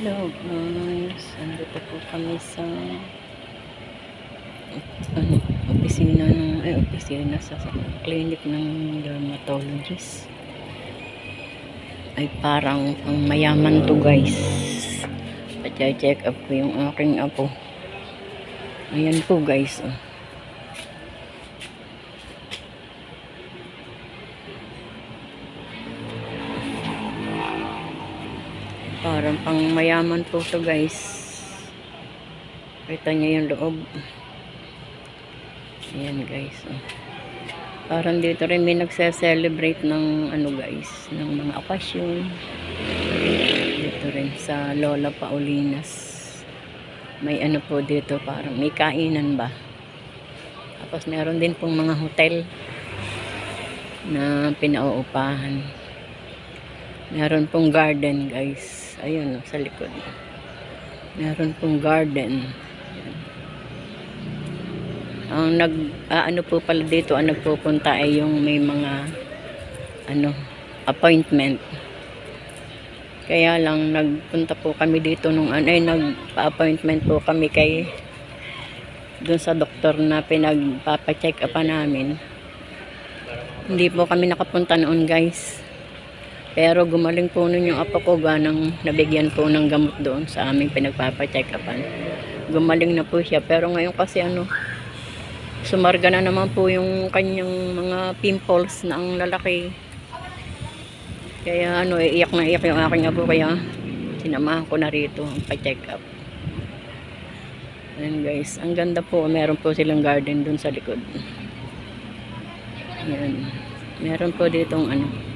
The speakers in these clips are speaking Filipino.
Hello guys, andito po kami sa ano, opisina ng, ay opisina sa, sa clinic ng dermatologist. Ay parang pang mayaman to guys. Pa-check up ko yung aking apo. Ayan po guys. Oh. Parang pang mayaman po to guys. Kita niyo yung loob. Ayan guys. Parang dito rin may nagse-celebrate ng ano guys, ng mga okasyon. Dito rin sa Lola Paulinas. May ano po dito, parang may kainan ba. Tapos meron din pong mga hotel na pinauupahan. Meron pong garden guys. Ayun oh, sa likod. Meron pong garden. Ang nag ah, ano po pala dito ang nagpupunta ay yung may mga ano appointment. Kaya lang nagpunta po kami dito nung ano ay nagpa-appointment po kami kay dun sa doktor na pinagpapa-check up namin. Hindi po kami nakapunta noon guys. Pero gumaling po nun yung apo ko ganang nabigyan po ng gamot doon sa aming pinagpapa-check upan. Gumaling na po siya. Pero ngayon kasi ano, sumarga na naman po yung kanyang mga pimples na ang lalaki. Kaya ano, iiyak na iyak yung aking apo. Kaya sinamahan ko na rito ang pa-check up. Ayan guys, ang ganda po. Meron po silang garden dun sa likod. Ayan. Meron po ditong ano,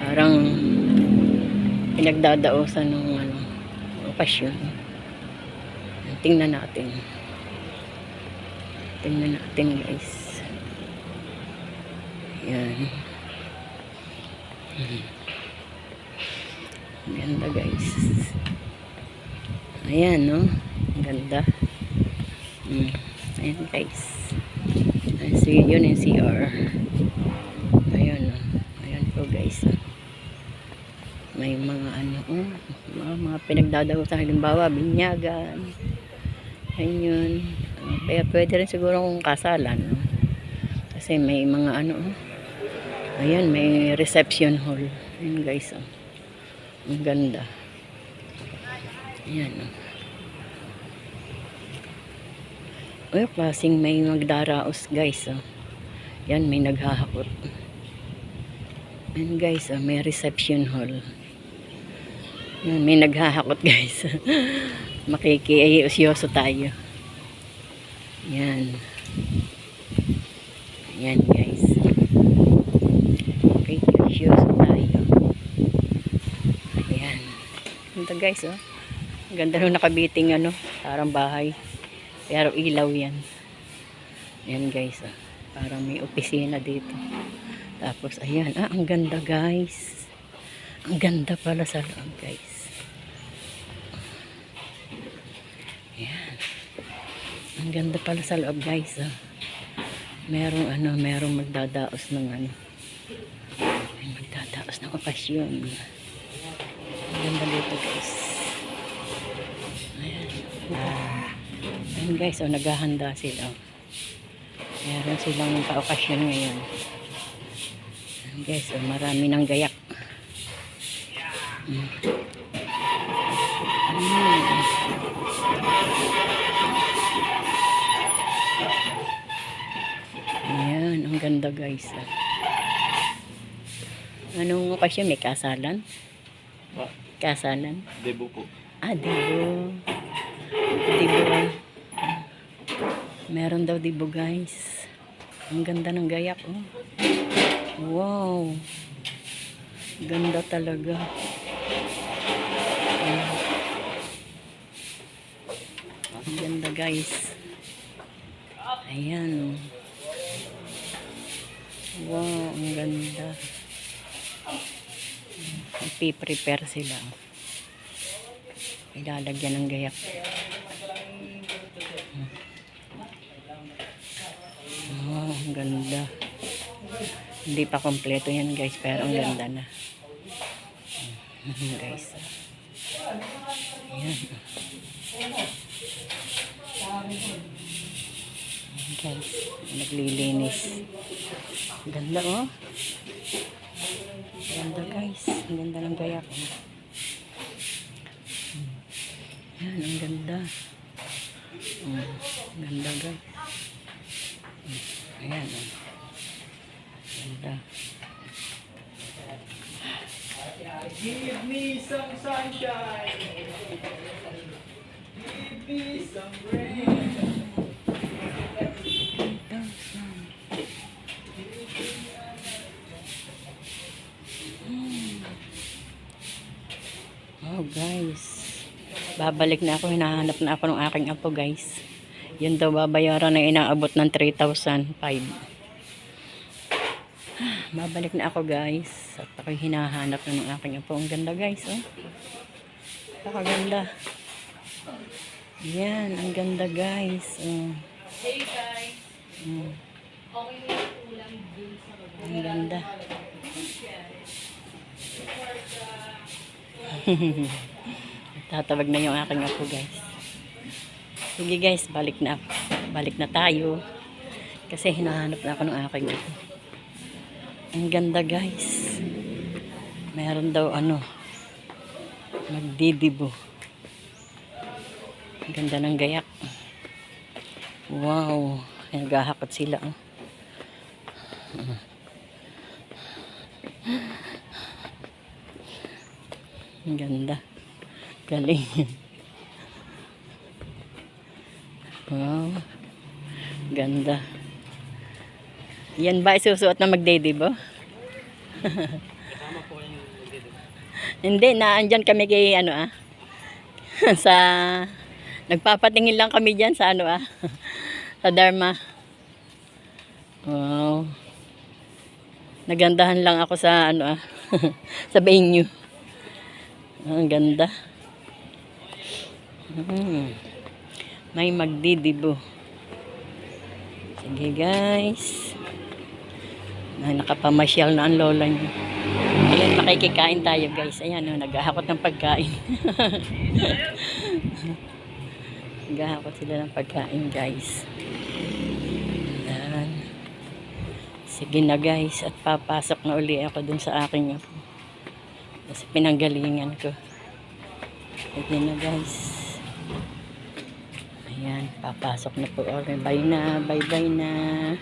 parang pinagdadaosan ng ano, okasyon. Tingnan natin. Tingnan natin guys. Yan. Ganda guys. Ayan no. Ganda. Hmm. Ayan guys. See, yun yung CR. Ayan no. Ayan po guys. oh. May mga ano, oh, mga, mga pinagdadaosan. Halimbawa, binyagan. Ayan yun. Uh, kaya pwede rin siguro kung kasalan. no? Kasi may mga ano, oh. ayan, may reception hall. Ayan guys, oh. Ang ganda. Ayan, oh. Uy, klaseng may magdaraos guys, oh. Yan, may naghahakot. Ayan guys, oh, may reception hall. May naghahakot guys. Makikiusyoso tayo. Yan. Yan guys. Makikiusyoso tayo. Ayan. Ganda guys oh. Ganda nung nakabiting ano. Parang bahay. Pero ilaw yan. Yan guys oh. Parang may opisina dito. Tapos ayan. Ah, ang ganda guys. Ang ganda pala sa loob guys. Ayan. Ang ganda pala sa loob guys. Ah. Merong ano, merong magdadaos ng ano. May magdadaos ng okasyon. Ang ganda dito guys. Ayan. Ah. Ayan guys, oh, naghahanda sila. Meron silang pa-okasyon ngayon. Ayan guys, oh, marami ng gayak. Ayan, ang ganda guys. ah. Anong okasyon? May kasalan? Ah, Kasalan? debo po. Ah, dibo. Dibo. Meron daw dibo guys. Ang ganda ng gayak oh. Wow. Ganda talaga. Guys. Ayan. Wow, ang ganda. Nagpiprepare sila. Ilalagyan ng gayak. ganda. Hindi pa kompleto yan guys, pero ang ganda na. Guys. Ayan. Guys, naglilinis. Ganda oh. Ganda guys. Ang ganda ng gayak. oh. Yan, ang ganda. Mm, ganda guys. Mm, Ayan. Oh. Ganda. Give me some sunshine. Give me some rain. Oh guys. Babalik na ako. Hinahanap na ako ng aking apo guys. Yun daw babayaran na inaabot ng 3,005. Babalik na ako guys. At ako hinahanap na ng aking apo. Ang ganda guys. Oh. Napakaganda. Yan. Ang ganda guys. Oh. Hey guys, Mm. Ang ganda. Tatawag na yung aking apo guys. Sige guys, balik na ako. Balik na tayo. Kasi hinahanap na ako ng aking apo. Ang ganda guys. Meron daw ano. Magdidibo. Ang ganda ng gayak. Wow. Naghahakot sila. Oh. Ang ganda. Galing. wow. Ganda. Yan ba isusuot na magdedibo? Hindi, na andyan kami kay ano ah. sa nagpapatingin lang kami diyan sa ano ah. sa Dharma. Wow. Nagandahan lang ako sa ano ah. sa venue. Ang ganda. Hmm. May magdidibo. Sige guys. Na nakapamasyal na ang lola niyo. Ayan, makikikain tayo guys. Ayan, oh, naghahakot ng pagkain. naghahakot sila ng pagkain guys. Ayan. Sige na guys. At papasok na uli ako dun sa aking. Kasi pinanggalingan ko. Ayan na guys. Ayan, papasok na po. Okay, bye na. Bye bye na.